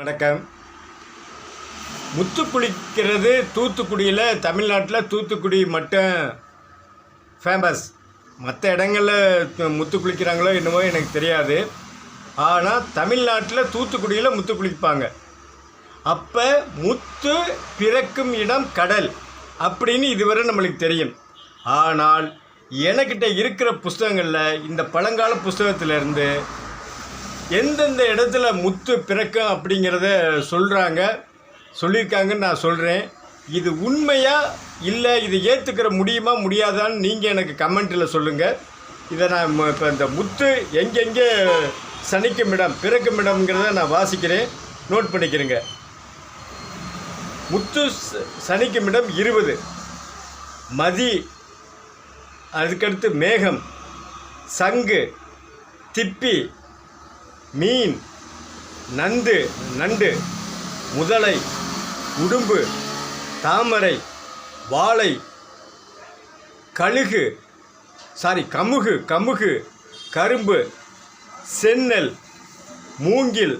வணக்கம். முத்து குளிக்கிறது தூத்துக்குடியில் தமிழ்நாட்டில் தூத்துக்குடி மட்டும் ஃபேமஸ் மற்ற இடங்களில் முத்து குளிக்கிறாங்களோ என்னவோ எனக்கு தெரியாது. ஆனால் தமிழ்நாட்டில் தூத்துக்குடியில் முத்து குளிப்பாங்க. அப்போ முத்து பிறக்கும் இடம் கடல் அப்படின்னு இதுவரை நம்மளுக்கு தெரியும். ஆனால் எனக்கிட்ட இருக்கிற புஸ்தகங்களில் இந்த பழங்கால புஸ்தகத்திலேருந்து எந்தெந்த இடத்துல முத்து பிறக்கும் அப்படிங்கிறத சொல்கிறாங்க சொல்லியிருக்காங்கன்னு நான் சொல்கிறேன் இது உண்மையா இல்லை இது ஏற்றுக்கிற முடியுமா முடியாதான்னு நீங்கள் எனக்கு கமெண்ட்டில் சொல்லுங்கள் இதை நான் இப்போ இந்த முத்து எங்கெங்கே சனிக்கும் இடம் பிறக்கும் இடம்ங்கிறத நான் வாசிக்கிறேன். நோட் பண்ணிக்கிறேங்க. முத்து சனிக்கும் இடம் இருபது. மதி அதுக்கடுத்து மேகம். சங்கு திப்பி மீன் நண்டு நண்டு முதலை உடும்பு தாமரை வாழை கழுகு சாரி கமுகு கமுகு கரும்பு செந்நெல் மூங்கில்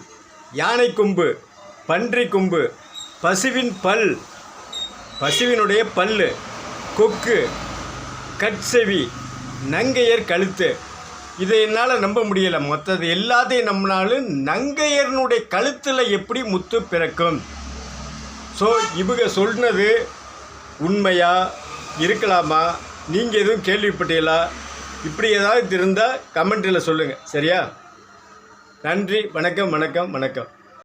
யானை கொம்பு பன்றி கொம்பு பசுவின் பல் பசுவினுடைய பல்லு கொக்கு கட்செவி நங்கையர் கழுத்து. இதை என்னால் நம்ப முடியலை. மற்றது எல்லாத்தையும் நம்பினாலும் நங்கையர்னுடைய கழுத்தில் எப்படி முத்து பிறக்கும்? ஸோ இவங்க சொன்னது உண்மையா? இருக்கலாமா? நீங்கள் எதுவும் கேள்விப்பட்டீங்களா? இப்படி ஏதாவது இருந்தால் கமெண்ட்டில் சொல்லுங்கள் சரியா? நன்றி. வணக்கம் வணக்கம் வணக்கம்.